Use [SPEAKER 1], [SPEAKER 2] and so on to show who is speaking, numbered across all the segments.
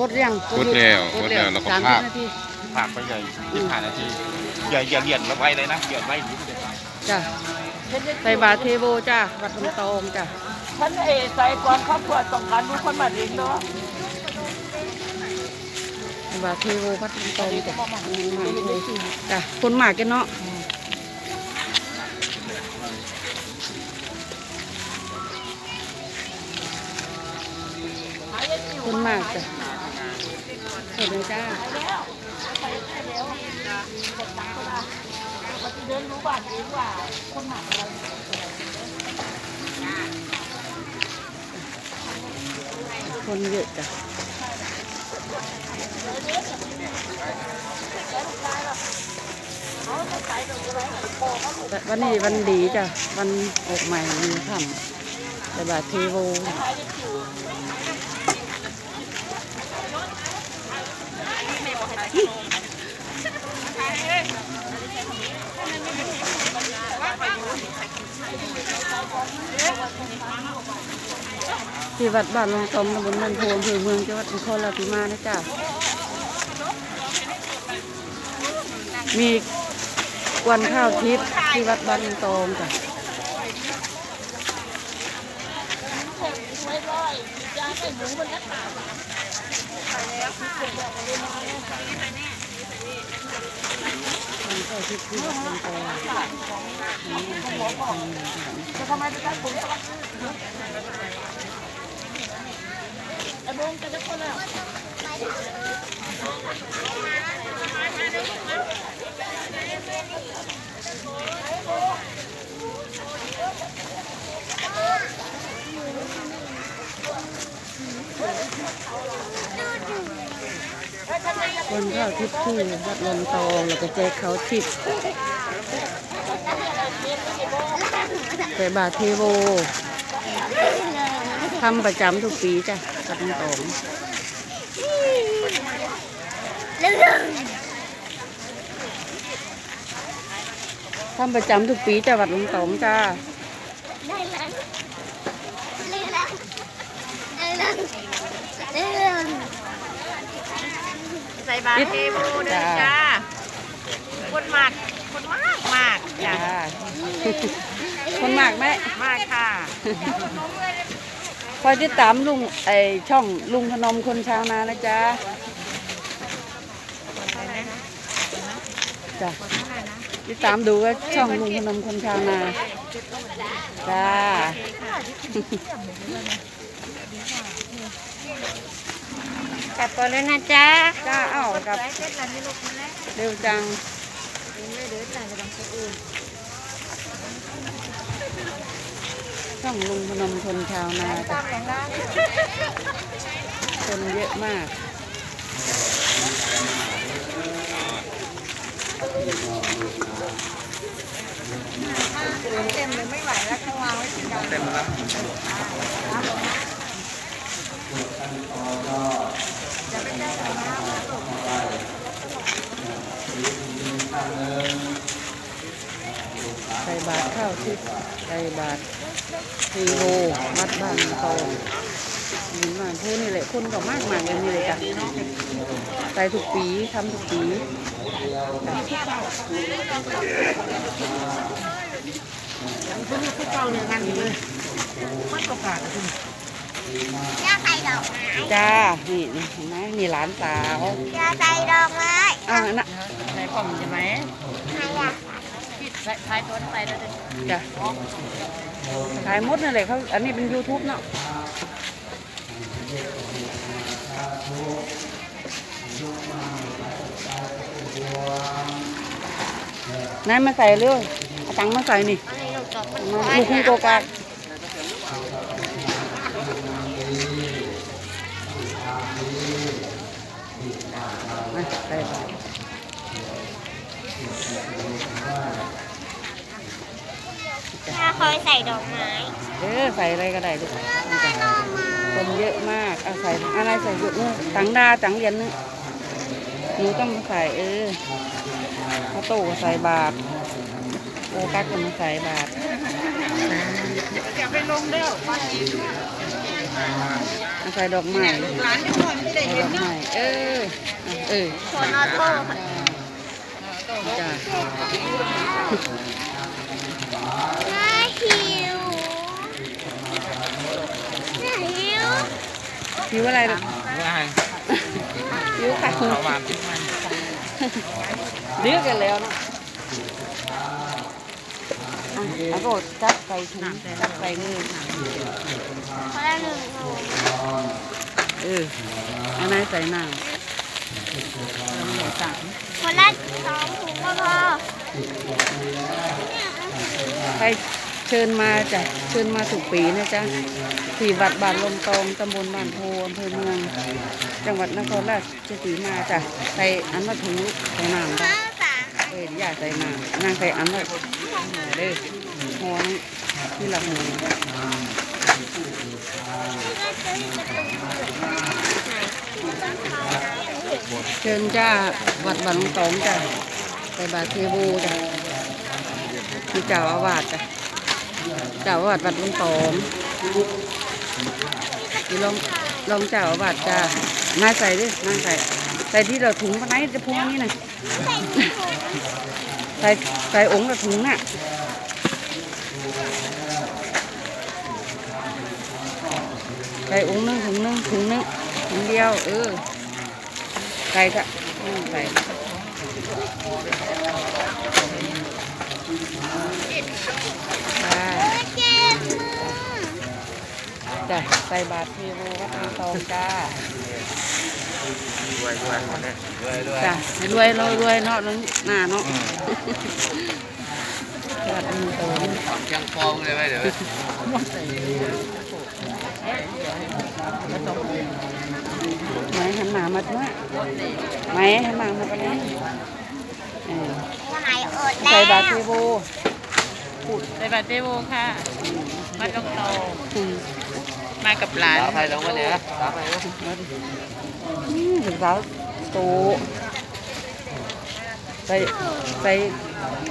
[SPEAKER 1] กดยัง
[SPEAKER 2] กดแล้วกดแล้วแล้วก็
[SPEAKER 1] สาม
[SPEAKER 2] ภา
[SPEAKER 1] สิบ
[SPEAKER 2] พ
[SPEAKER 1] นาที
[SPEAKER 2] ภาพไปใหญ่ยี่ห้านาทีอย่าอย่าเลียนไว้เลยนะเลียนไว้
[SPEAKER 1] จ้ะใส่บาตรเทโวจ้ะวัดลำตองจ้ะ
[SPEAKER 3] ฉันเอใส่ก่อนครอบครัวต้องการดูคนมาเองเนาะ
[SPEAKER 1] ใส่บาตรเทโววัดลำตองจ้ะจ้ะคนมากกันเนาะคนมากจ้ะ เห็นเลยจ้า
[SPEAKER 3] เดินรู้บ้านเองว่าคนหนักอะไร
[SPEAKER 1] คนเยอะจ้ะวันนี้วันดีจ้ะ วันออกใหม่มีค่ำแต่บาทเทโว ที่วัดบ้านลงตมตำบลมันโพอำเภอเมืองจังหวัดนครราชสีมานะจ๊ะมีกวนข้าวทิพย์ที่วัดบ้านลงตมจ้ะ วันข้าวทิพย์ที่วัดลงตม
[SPEAKER 3] จะทำไมจะตั้งผมไอ้บงจะได้คนแล้ว
[SPEAKER 1] วันข้าทิพย์ที่วัดลงตองแล้วก็แจกเขาทิพย์ใส่บาทเทโวทำประจำทุกปีจ้ะวัดลงตองทำประจำทุกปีจ้ะวัดลงตองจ้า
[SPEAKER 3] ใส่บาตรเทโวเด้อจ้าคนมากคนมากมากจ้า
[SPEAKER 1] จ้าคนมากไหม
[SPEAKER 3] มากค่ะ
[SPEAKER 1] คอยติดตามลุงไอช่องลุงพนมคนชาวนานะจ๊ะจ้ะติดตามดูว่าช่องลุงพนมคนชาวนาจ้า ก
[SPEAKER 3] ลับก่อนเลยนะจ๊ะ
[SPEAKER 1] จ้าเอ้ากับ
[SPEAKER 3] เส้นนั้นไม่ลุกมาแล้ว
[SPEAKER 1] เร็วจัง
[SPEAKER 3] ไม่เดือดจ่ายไปทางคนอื่น
[SPEAKER 1] ช่องลุงพนมคนชาวนาจ้ะ
[SPEAKER 3] ตามอย่างนั้น
[SPEAKER 1] คนเยอะมาก
[SPEAKER 3] เต็มเลยไม่ไหวแล้วข้างล่างไม่ถึงกัน
[SPEAKER 2] เต็มแล้ว
[SPEAKER 1] บาทข้าวทิพย์ใส่บาททีโววัดบ้านโตนี่มานพูนี่แหละคนก็มากมากเลยนี่เลยจ้ะใส่ทุกปีทำทุกปีจ้ะ
[SPEAKER 3] ทุกเจ้าเนี่ยงานนี้เลยมันก็ขาดคุณ
[SPEAKER 4] จะใส่ดอกไม้
[SPEAKER 1] จ้า นี่นี่เห็นไหมนี่หลานสาว
[SPEAKER 4] จะใส่ดอกไม้
[SPEAKER 1] อ่านะ
[SPEAKER 3] ใส่กล่องใช่ไหม
[SPEAKER 4] ใครอะ
[SPEAKER 3] พี่ใส่ท้ายตัวใส่แล้วจะ
[SPEAKER 1] จ้ะขายหมดนั่นแหละเขาอันนี้เป็น YouTube เนาะนายมาใส่เร็วเอาตังค์มาใส่นี่
[SPEAKER 4] อันนี้ลูกดอกมัน
[SPEAKER 1] มาลูกคุณโกกากมาใส่ ไป
[SPEAKER 4] ถ้าเคยใส่ดอกไม้
[SPEAKER 1] เออใส่อะไรก็ได้ลูกนี่จ้ะคนเยอะมากเอาใส่อะไรใส่เยอะเนี่ยตังดาตังเหรียญนึงหนูต้องมาใส่เออข้าวโต้ใส่บาทโอกักก็มาใส่บาท
[SPEAKER 3] จะไปลงเด้อ
[SPEAKER 1] เอาใส่ดอกไม้
[SPEAKER 3] ร้านทุกคนที่ได้
[SPEAKER 1] ใส่
[SPEAKER 3] เห็
[SPEAKER 1] ด
[SPEAKER 3] น
[SPEAKER 1] อกไม้เออ เออ
[SPEAKER 4] โคนออโต้ค่ะ
[SPEAKER 1] จ้า
[SPEAKER 4] น่าหิวน่าหิว
[SPEAKER 1] หิวอะไรล่ะ
[SPEAKER 2] ง่าย
[SPEAKER 1] หิวไข่
[SPEAKER 2] ประมาณที่มัน
[SPEAKER 1] เลือกกันแล้วเนาะอะแล้วก็จับใส่ถุงจับใส่มือ
[SPEAKER 4] คนละหนึ่งถุง
[SPEAKER 1] เอออันไหนใส่น้ำเหลือสาม
[SPEAKER 4] คนละสองถุงก็พอ
[SPEAKER 1] ใคร เชิญมาจ้ะเชิญมาถูกปีนะจ๊ะสี่วัดบาทลมตองตำบลบ้านโพอำเภอเมือง จังหวัดนครราชสีมาจ้ะใส่อันว่าถุงใส่น้ำจ้ะเอออย่าใส่น้ำนางใส่อันว่าเด้อหัวนี่ที่ละหัว
[SPEAKER 4] ก็จะประตู
[SPEAKER 1] เชิญจ้าวัดบาทลมตองจ้ะใส่บาตรเทโวจ้ะที่เจ้าอาวาสจ้ะ เจ้าอวาสวัดลมตองนี่ลองลองเจ้าอวาสจ้ะมาใส่ดิมาใส่ ใส่ที่เราถุงปะไหนจะพวงนี่นะ
[SPEAKER 4] ใส่
[SPEAKER 1] ใส่ใส่องค์ละถุงน่ะใส่องค์หนึงถุงหนึงถุงหนึงถุงเดียว เออใส่จ้ะอืมใส่จ้า
[SPEAKER 4] เจ็บมือ
[SPEAKER 1] จ้ะใส่บาตรเทโววัดน้ำตองจ้า
[SPEAKER 2] ด้วยด้วยหมดเลยด้วยด้วย
[SPEAKER 1] จ้ะรวยรวยรวยเนาะน้องหน้าเนาะวัดน้ำตอง
[SPEAKER 2] ของเชียงฟองเลยไหมเดี๋ยว
[SPEAKER 1] ไหมหันหน้ามาด้วยไหมหันหน้ามาตรงนี้ เออ
[SPEAKER 4] วันไหนอดแล้
[SPEAKER 1] ใส่
[SPEAKER 4] ว
[SPEAKER 1] บาตรเทโว
[SPEAKER 3] ใส่บาตรเตโวค่ะมาตรงโต
[SPEAKER 1] อืม
[SPEAKER 3] มากับหลาน
[SPEAKER 2] ตาไปลงมาเนี่ยตาไปลง
[SPEAKER 1] อืมถึงสาวโตใส่ใส่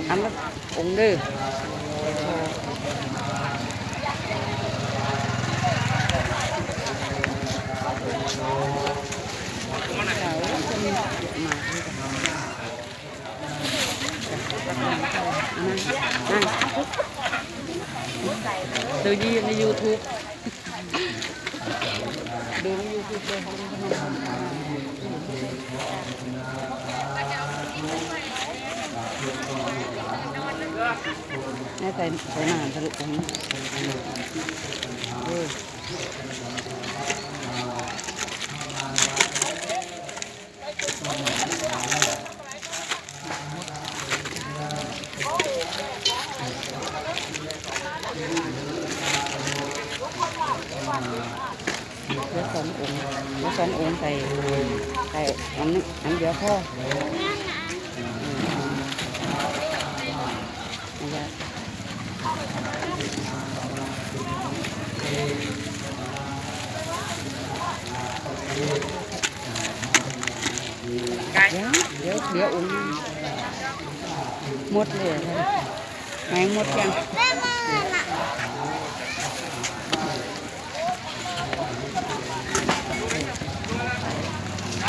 [SPEAKER 1] อันละองค์เด้อเดี๋ยวจะมีมาด้วยกันนั่งนั่งดูยีใน YouTube ดูใน YouTube เลยเขาดูขนม แม่ใส่ใส่หนานทะลุตรงนี้เออเดี๋ยวสององค์เดี๋ยวสององค์ใส่ใส่ อันนี้อันเดียวพ่ออืมเอาไว้เดี๋ยวเดี๋ยวเดี๋ยวอุ้มหมดเลยนะแมงหมดยัง
[SPEAKER 4] แม่มือน่ะ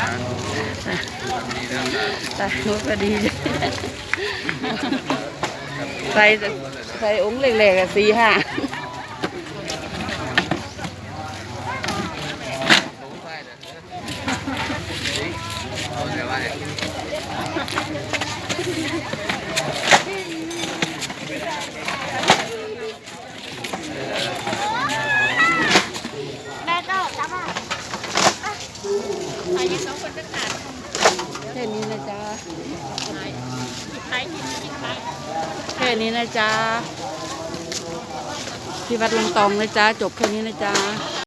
[SPEAKER 1] ตายหมดพอดีใส่ใส่องค์เล็กๆสี่ห้า
[SPEAKER 2] เดี๋ยวว่าเนี่ย
[SPEAKER 4] แม่ก็จับมา
[SPEAKER 3] อายุสองคนจะขาด
[SPEAKER 1] แค่นี้นะจ๊ะ
[SPEAKER 3] ใช้ที่ที่ใช้
[SPEAKER 1] แค่นี้นะจ๊ะที่วัดลงตองนะจ๊ะจบแค่นี้นะจ๊ะ